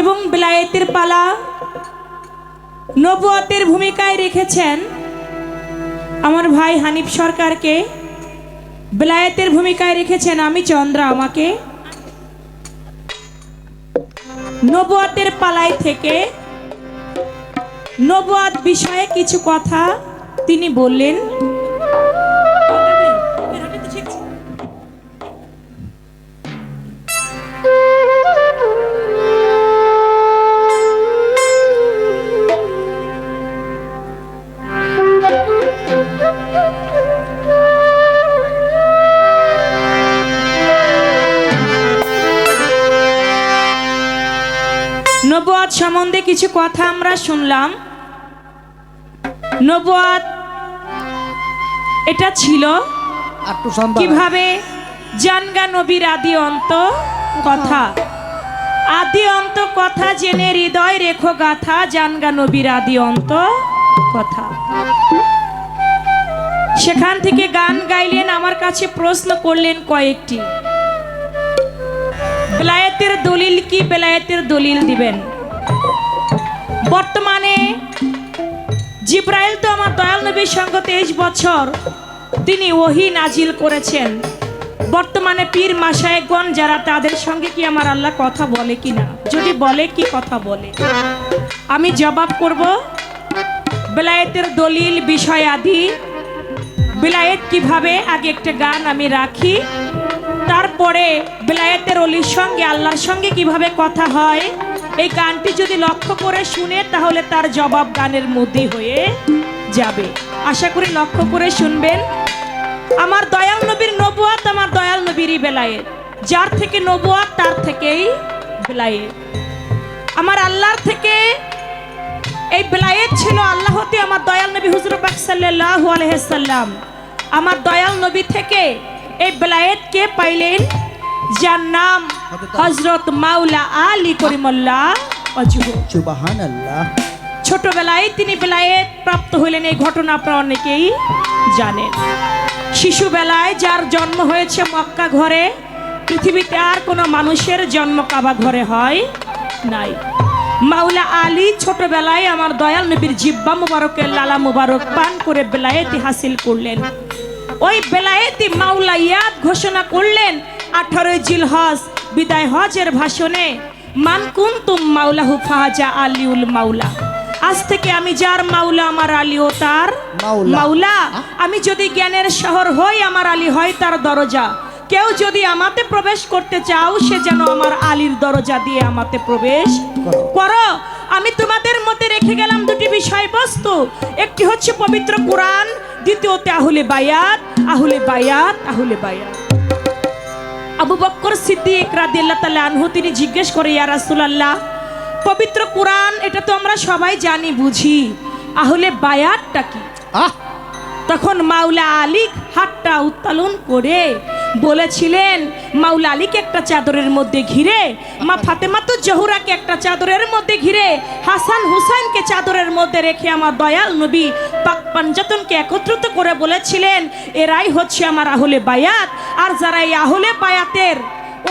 এবং বেলায়েতের পালা নবুয়তের ভূমিকায় রেখেছেন আমার ভাই হানিফ সরকারকে। বেলায়েতের ভূমিকায় রেখেছেন আমি, চন্দ্রা আমাকে। নবুয়তের পালায় থেকে নবুয়াত বিষয়ে কিছু কথা তিনি বললেন। সম্বন্ধে কিছু কথা আমরা শুনলাম। নবুয়াত এটা ছিল কীভাবে জানগা নবীর আদি অন্ত কথা? আদি অন্ত কথা জেনে হৃদয় রেখো গাথা জানগা নবীর আদি অন্ত কথা। সেখান থেকে গান গাইলেন আমার কাছে প্রশ্ন করলেন কয়েকটি। বেলায়েতের দলিল কি? বেলায়েতের দলিল দিবেন। বর্তমানে জিব্রাইল তো আমার দয়াল নবীর সঙ্গে তেইশ বছর তিনি ওহি নাজিল করেছেন। বর্তমানে পীর মাসায়গণ যারা তাদের সঙ্গে কি আমার আল্লাহ কথা বলে কি না যদি বলে, কি কথা বলে? আমি জবাব করব, বেলায়েতের দলিল বিষয় আদি। বেলায়েত কীভাবে? আগে একটা গান আমি রাখি। তারপরে বেলায়েতের অলির সঙ্গে, আল্লাহর সঙ্গে কীভাবে কথা হয়? এই গানটি যদি লক্ষ্য করে শুনে, তাহলে তার জবাব গানের মধ্যে হয়ে যাবে। আশা করি লক্ষ্য করে শুনবেন। আমার দয়াল নবীর নবুয়াত আমার দয়াল নবীরই বেলায়েত। যার থেকে নবুয়াত, তার থেকেই বেলায়েত। আমার আল্লাহর থেকে এই বেলায়েত ছিল আল্লাহতে আমার দয়াল নবী হুজুর পাক সাল্লাল্লাহু আলাইহি সাল্লাম। আমার দয়াল নবী থেকে এই বেলায়েতকে পাইলেন যার নাম হজরত মাওলা আলী সুবাহান আল্লাহ ছোটবেলায় তিনি বেলায়েত প্রাপ্ত হইলেন এই ঘটনা আপনারা অনেকেই জানেন। শিশুবেলায় যার জন্ম হয়েছে মক্কা ঘরে পৃথিবীতে আর কোনো মানুষের জন্ম কাবা ঘরে হয় নাই। মাওলা আলী ছোটবেলায় আমার দয়াল নবীর জিব্বা মুবারকের লালা মুবারক পান করে বেলায়েতি হাসিল করলেন। ওই বেলায়েতি মাওলা ইয়াদ ঘোষণা করলেন আঠারোই জিলহজ বিদায় হজের ভাষণে মান কুন্তুম মাওলাহু ফাহাজা আলিউল মাওলা। আজ থেকে আমি যার মাওলা আমার আলী ও তার মাওলা। আমি যদি জ্ঞানের শহর হই আমার আলী হয় তার দরজা। কেউ যদি আমাতে প্রবেশ করতে চাও সে যেন আমার আলীর দরজা দিয়ে আমাতে প্রবেশ করো। করো। আমি তোমাদের মধ্যে রেখে গেলাম দুটি বিষয়বস্তু। একটি হচ্ছে পবিত্র কোরআন দ্বিতীয়তে আহুলে বায়াত আহুলে বায়াত আহুলে বায়াত। আবু বক্কর সিদ্দিক রাদিয়াল্লাহু তাআলা আনহু তিনি জিজ্ঞেস করে ইয়া রাসূলুল্লাহ পবিত্র কোরআন এটা তো আমরা সবাই জানি বুঝি। আহলে বায়াতটা কি? আহ! তখন মাওলা আলী হাতটা উত্তোলন করে বলেছিলেন মাওলা আলীকে একটা চাদরের মধ্যে ঘিরে মা ফাতেমা তো জহুরাকে একটা চাদরের মধ্যে ঘিরে হাসান হুসাইনকে চাদরের মধ্যে রেখে আমার দয়াল নবী পাক পাঞ্জাতনকে একত্রিত করে বলেছিলেন এরাই হচ্ছে আমার আহলে বায়াত আর যারা এই আহলে বায়াতের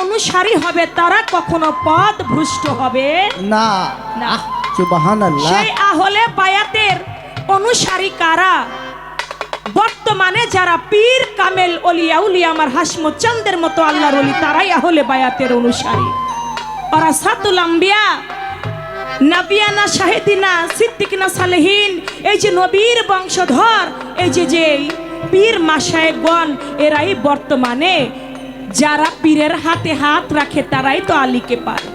অনুসারী হবে তারা কখনো পদ ভ্রষ্ট হবে? না। না। সেই আহলে বায়াতের অনুসারী কারা? বর্তমানে যারা পীর কামেল অলিয়া উলিয়া আমার হাসমত চন্দের মতো আল্লাহর অলি, তারাই আহলে বায়াতের অনুসারী। ওরা সাতুল আম্বিয়া, নাবিয়ানা শাহেদিনা, সিদ্দিকিনা সালেহীন, এই যে নবীর বংশধর, এই যে যে পীর মাসায়েগণ, এরাই বর্তমানে যারা পীরের হাতে হাত রাখে, তারাই তো আলীকে পায়।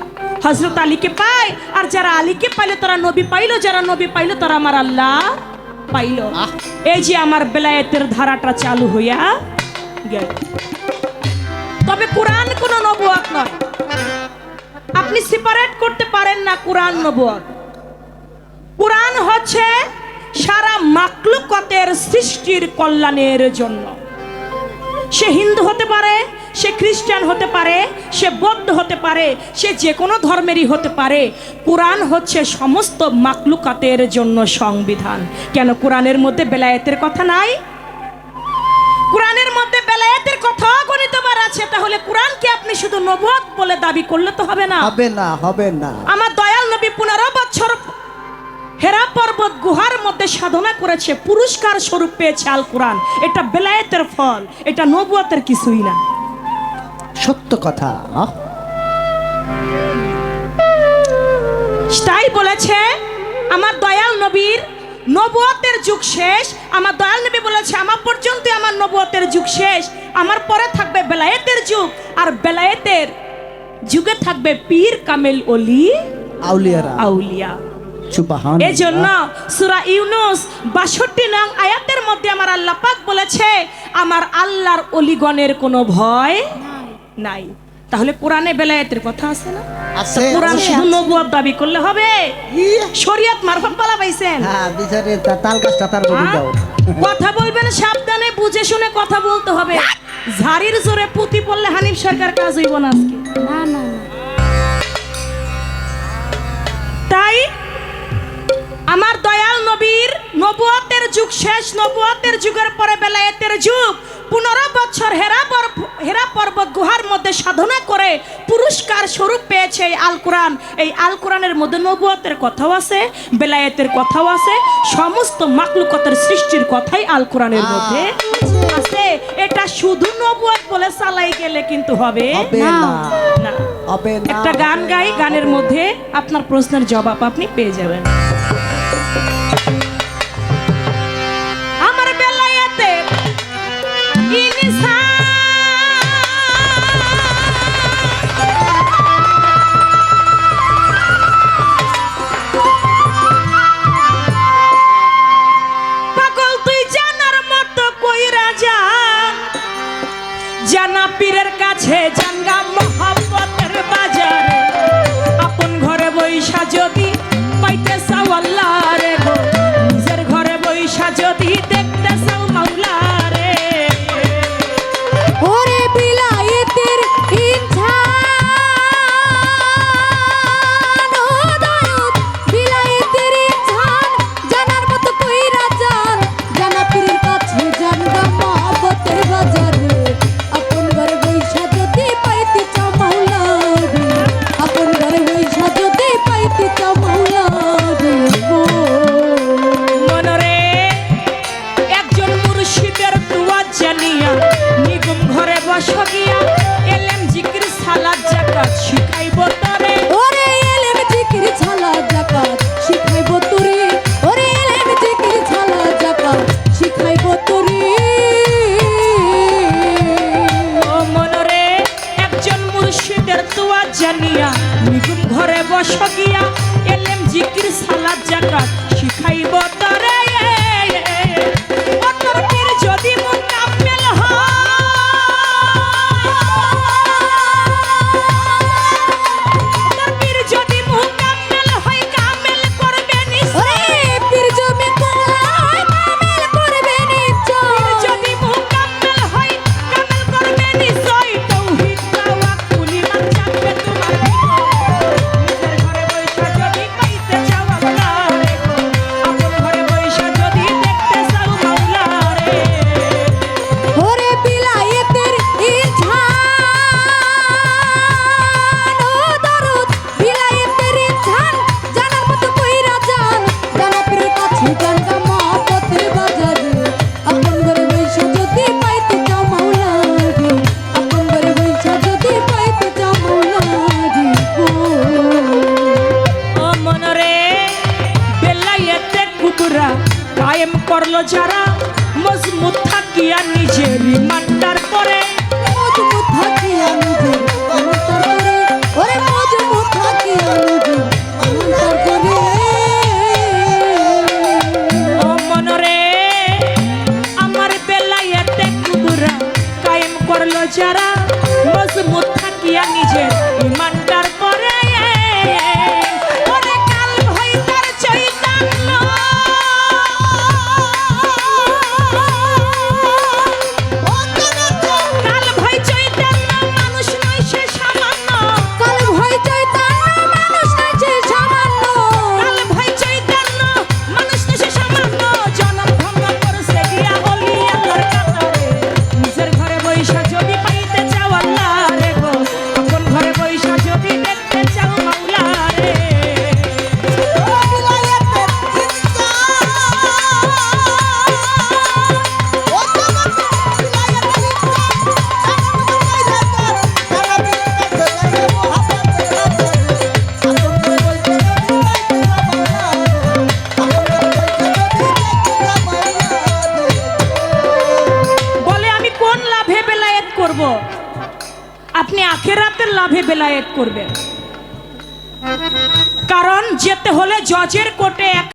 হজরত আলীকে পায়, আর যারা আলীকে পাইলো তারা নবী পাইলো, যারা নবী পাইলো, তারা আমার আল্লাহ পাইলো। এই যে আমার বেলায়েতের ধারাটা চালু হইয়া গেল। তবে কোরআন কোনো নবুয়াত নয়। আপনি সেপারেট করতে পারেন না কোরআন নবুয়াত। কোরআন হচ্ছে সারা মাকলুকতের সৃষ্টির কল্যাণের জন্য। সে হিন্দু হতে পারে সে খ্রিস্টান হতে পারে সে বৌদ্ধ হতে পারে সে যে কোনো ধর্মেরই হতে পারে। কোরআন হচ্ছে সমস্ত মাকলুকাতের জন্য সংবিধান। কেন কোরআনের মধ্যে বেলায়েতের কথা নাই? কোরআনের মধ্যে বেলায়েতের কথা গণিতবার আছে তাহলে কোরআনকে আপনি শুধু নবুয়ত বলে দাবি করলে তো হবে না। হবে না হবে না। আমার দয়া পনেরো বছর হেরা পর্বত গুহার মধ্যে সাধনা করেছে পুরস্কার স্বরূপ পেয়েছে আল কোরআন। এটা বেলায়েতের ফল এটা নবুয়তের কিছুই না। সত্য কথা। তাই বলেছে আমার দয়াল নবীর নবুয়তের যুগ শেষ। আমার দয়াল নবী বলেছে আমার পর্যন্ত আমার নবুয়তের যুগ শেষ। আমার পরে থাকবে বেলায়েতের যুগ আর বেলায়েতের যুগে থাকবে পীর কামেল অলি আউলিয়ারা। আউলিয়া। সুবাহান এই জন্য সুরা ইউনুস বাষট্টি নং আয়াতের মধ্যে আমার আল্লাহ পাক বলেছে আমার আল্লাহর অলিগণের কোনো ভয় নাই। তাহলে কোরআনে বেলায়েতের কথা আছে না? আছে কোরআন শুধু নবুয়ত দাবি করলে হবে? শরীয়ত মারফত বলা পাইছেন। হ্যাঁ বিচারে তাল গাছটা তার হ্যাঁ? দাও। কথা বলবেন সাবধানে বুঝে শুনে কথা বলতে হবে। ঝাড়ির জোরে পুঁতি পড়লে হানিফ সরকার কাজ হইব না আজকে। না না না। তাই আমার দয়াল নবীর নবুয়তের যুগ শেষ নবুয়তের যুগের পরে বেলায়েতের যুগ। পনেরো বছর হেরা হেরা পর্বত গুহার মধ্যে সাধনা করে পুরস্কার স্বরূপ পেয়েছে এই আল কোরআন। এই আল কোরআনের মধ্যে নবুয়তের কথাও আছে বেলায়েতের কথাও আছে সমস্ত মাকলুকতের সৃষ্টির কথাই আল কোরআনের মধ্যে আছে। এটা শুধু নবুয়ত বলে চালাই গেলে কিন্তু হবে না। একটা গান গাই গানের মধ্যে আপনার প্রশ্নের জবাব আপনি পেয়ে যাবেন। পীরের কাছে মহাব্বতের বাজারে। আপন ঘরে বৈশা যদি পাইতে চাও রে নিজের ঘরে বৈশা যদি ঘরে বস গিয়া এলেম জিকির সালাদ জাকাত শিখাইব যারা মজমুত থাকিয়া নিজেরই ইমানদার করবেন কারণ যেতে হলে জজের কোর্টে